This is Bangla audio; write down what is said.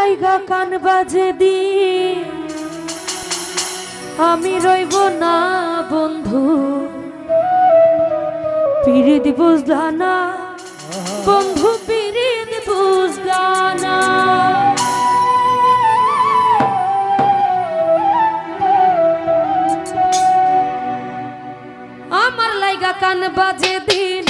জায়গা কান বাজে দি। আমি রইব না, বন্ধু। পিরিত বুঝলা না, বন্ধু, পিরিত বুঝলা না। আমার লাইগা কান বাজে দিন